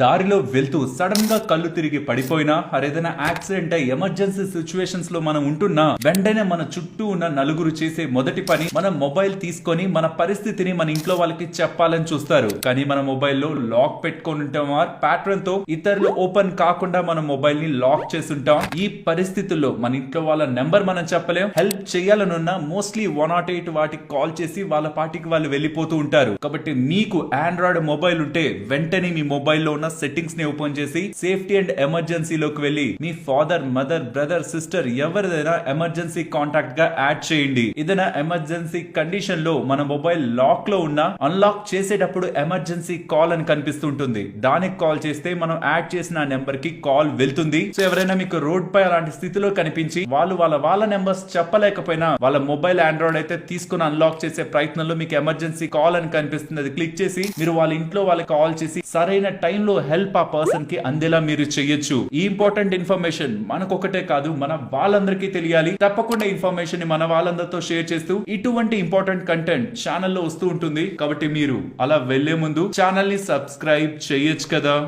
దారిలో వెళ్తూ సడన్గా కళ్ళు తిరిగి పడిపోయినా అరేదైనా యాక్సిడెంట్ అయి ఎమర్జెన్సీ సిచ్యువేషన్స్లో మనం ఉంటున్నా వెంటనే మన చుట్టూ ఉన్న నలుగురు చేసే మొదటి పని మన మొబైల్ తీసుకొని మన పరిస్థితిని మన ఇంట్లో వాళ్ళకి చెప్పాలని చూస్తారు. కానీ మన మొబైల్లో లాక్ పెట్టుకొని ఉంటాం ప్యాటర్న్తో ఇతరులు ఓపెన్ కాకుండా మన మొబైల్ని లాక్ చేసి ఉంటాం ఈ పరిస్థితుల్లో మన ఇంట్లో వాళ్ళ నెంబర్ మనం చెప్పలేం. హెల్ప్ చేయాలనున్నా మోస్ట్లీ వన్ నాట్ ఎయిట్ వాటికి కాల్ చేసి వాళ్ళ పాటికి వాళ్ళు వెళ్ళిపోతూ ఉంటారు. కాబట్టి మీకు ఆండ్రాయిడ్ మొబైల్ ఉంటే వెంటనే మీ మొబైల్లో ఉన్న సెట్టింగ్స్ని ఓపెన్ చేసి సేఫ్టీ అండ్ ఎమర్జెన్సీలోకి వెళ్ళి మీ ఫాదర్ మదర్ బ్రదర్ సిస్టర్ ఎవరిదైనా ఎమర్జెన్సీ కాంటాక్ట్గా యాడ్ చేయండి. ఏదైనా ఎమర్జెన్సీ కండిషన్లో మన మొబైల్ లాక్లో ఉన్న అన్లాక్ చేసేటప్పుడు ఎమర్జెన్సీ కాల్ అని కనిపిస్తుంటుంది. దానికి కాల్ చేస్తే మనం యాడ్ చేసిన నెంబర్కి కాల్ వెళ్తుంది. సో ఎవరైనా మీకు రోడ్ పై అలాంటి స్థితిలో కనిపించి వాళ్ళు వాళ్ళ వాళ్ళ నెంబర్స్ చెప్పలేకపోయినా వాళ్ళ మొబైల్ ఆండ్రాయిడ్ అయితే తీసుకుని అన్లాక్ చేసే ప్రయత్నంలో మీకు ఎమర్జెన్సీ కాల్ అని కనిపిస్తుంది. అది క్లిక్ చేసి మీరు వాళ్ళ ఇంట్లో వాళ్ళకి కాల్ చేసి సరైన టైంలో హెల్ప్ ఆ పర్సన్కి అందేలా మీరు చెయ్యొచ్చు ఈ ఇంపార్టెంట్ ఇన్ఫర్మేషన్ మనకొకటే కాదు మన వాళ్ళందరికీ తెలియాలి. తప్పకుండా ఇన్ఫర్మేషన్ని మన వాళ్ళందరితో షేర్ చేస్తూ ఇటువంటి ఇంపార్టెంట్ కంటెంట్ ఛానల్లో వస్తూ ఉంటుంది. కాబట్టి మీరు అలా వెళ్ళే ముందు ఛానల్ని సబ్స్క్రైబ్ చేయొచ్చు కదా.